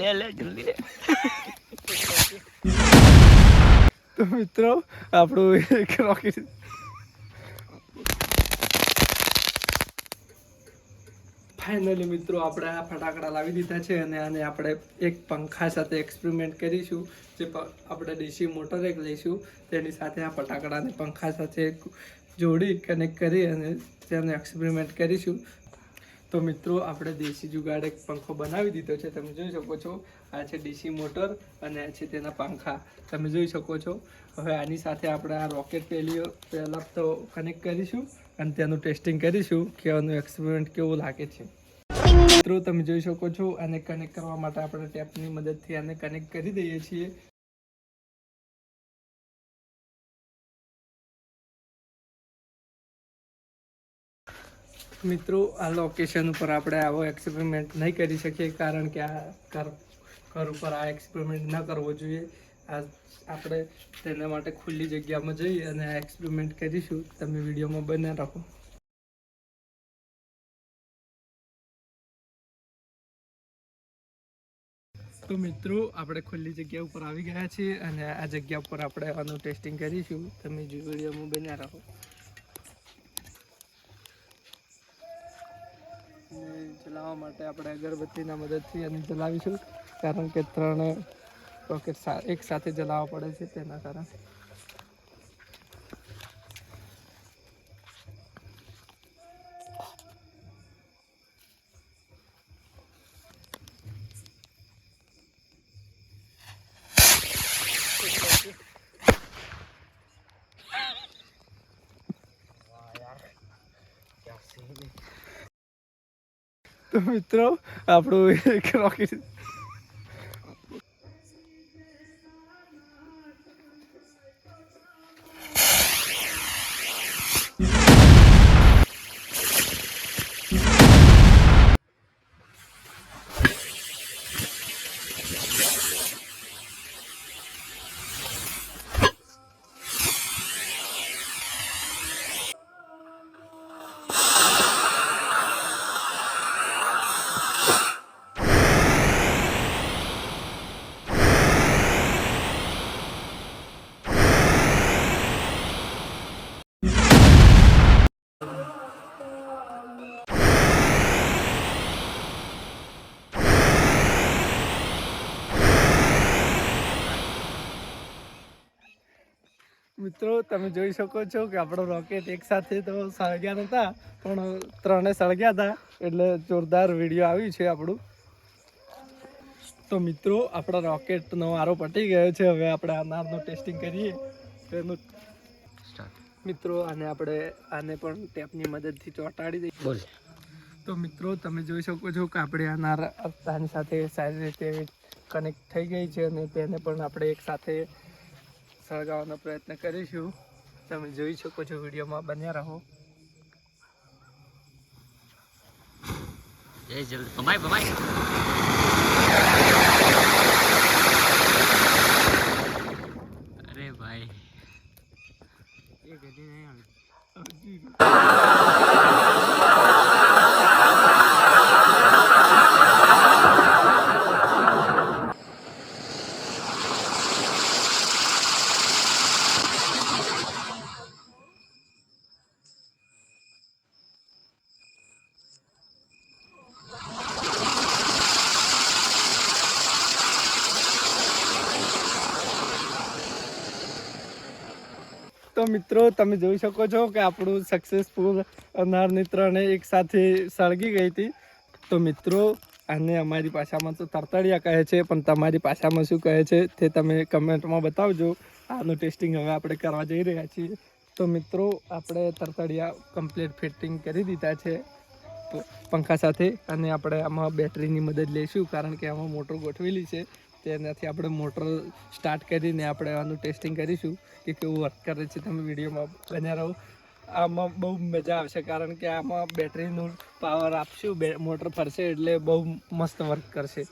લે તો મિત્રો, આપણું એક રોકેટ ફાઇનલી મિત્રો, આપણે આ ફટાકડા લાવી દીધા છે અને આને આપણે એક પંખા સાથે એક્સપેરિમેન્ટ કરીશું, જે આપણે ડીસી મોટર એક લઈશું, તેની સાથે આ ફટાકડાને પંખા સાથે જોડી કનેક્ટ કરી અને તેનો એક્સપેરિમેન્ટ કરીશું. તો મિત્રો, આપણે દેશી જુગાડ એક પંખો બનાવી દીધો છે. તમે જોઈ શકો છો, આ છે ડીસી મોટર અને આ છે તેના પંખા. તમે જોઈ શકો છો. હવે આની સાથે આપણે આ રોકેટ પહેલી પહેલાં તો કનેક્ટ કરીશું અને તેનું ટેસ્ટિંગ કરીશું, કે આનું એક્સપેરિમેન્ટ કેવું લાગે છે. મિત્રો, તમે જોઈ શકો છો, આને કનેક્ટ કરવા માટે આપણે ટેપની મદદથી આને કનેક્ટ કરી દઈએ છીએ. મિત્રો, આ લોકેશન ઉપર આપણે આવો એક્સપેરિમેન્ટ નહીં કરી શકીએ, કારણ કે આ ઘર ઘર ઉપર આ એક્સપેરિમેન્ટ ન કરવો જોઈએ. આ આપણે તેના માટે ખુલ્લી જગ્યામાં જઈ અને આ એક્સપેરિમેન્ટ કરીશું. તમે વિડીયોમાં બને રાખો તો મિત્રો, આપણે ખુલ્લી જગ્યા ઉપર આવી ગયા છીએ અને આ જગ્યા ઉપર આપણે આનું ટેસ્ટિંગ કરીશું. તમે વિડીયોમાં બન્યા રહો અને ચલાવવા માટે આપણે અગરબત્તીના મદદથી એને ચલાવીશું. કારણ કે ત્રણ રોકેટ એક સાથે ચલાવવા પડે છે તેના કારણે. તો મિત્રો આપણું રોકેટ મિત્રો તમે જોઈ શકો છો કે આપણો રોકેટ એક સાથે તો સળગ્યા નહોતા પણ ત્રણે સળગ્યા હતા. એટલે જોરદાર વીડિયો આવ્યું છે આપણું. તો મિત્રો આપણા રોકેટનો આરો પટી ગયો છે. હવે આપણે અનારનું ટેસ્ટિંગ કરીએ. તેનું મિત્રો આને આપણે આને પણ ટેપની મદદથી ચોંટાડી દઈએ. બોલ. તો મિત્રો તમે જોઈ શકો છો કે આપણે અનાર આની સાથે સારી રીતે કનેક્ટ થઈ ગઈ છે અને તેને પણ આપણે એક સાથે સળગાવવાનો પ્રયત્ન કરીશું. તમે જોઈ શકો છો વિડીયોમાં બન્યા રહો. એ જલ્દી ભમાય ભમાય અરે ભાઈ. એ ગડી નહીં તો મિત્રો, તમે જોઈ શકો છો કે આપણું સક્સેસફુલ અનારની ત્રણે એક સાથે સળગી ગઈ હતી. તો મિત્રો, આને અમારી ભાષામાં તો તરતડિયા કહે છે, પણ તમારી ભાષામાં શું કહે છે તે તમે કમેન્ટમાં બતાવજો. આનું ટેસ્ટિંગ હવે આપણે કરવા જઈ રહ્યા છીએ. તો મિત્રો, આપણે તરતડિયા કમ્પ્લીટ ફિટિંગ કરી દીધા છે. પંખા સાથે અને આપણે આમાં બેટરીની મદદ લઈશું, કારણ કે આમાં મોટર ગોઠવેલી છે. તેનાથી આપણે મોટર સ્ટાર્ટ કરીને આપણે આનું ટેસ્ટિંગ કરીશું કે કેવું વર્ક કરે છે. તમે વિડીયોમાં બન્યા રહો. આમાં બહુ મજા આવશે કારણ કે આમાં બેટરીનું પાવર આપશું. બે મોટર ફરશે એટલે બહુ મસ્ત વર્ક કરશે.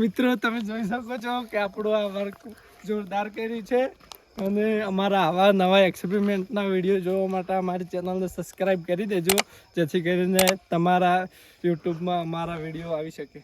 મિત્રો, તમે જોઈ શકો છો કે આપણું આ વર્ક જોરદાર કર્યું છે. અને અમારા આવા નવા એક્સપેરિમેન્ટના વીડિયો જોવા માટે અમારી ચેનલને સબસ્ક્રાઈબ કરી દેજો, જેથી કરીને તમારા યુટ્યુબમાં અમારા વીડિયો આવી શકે.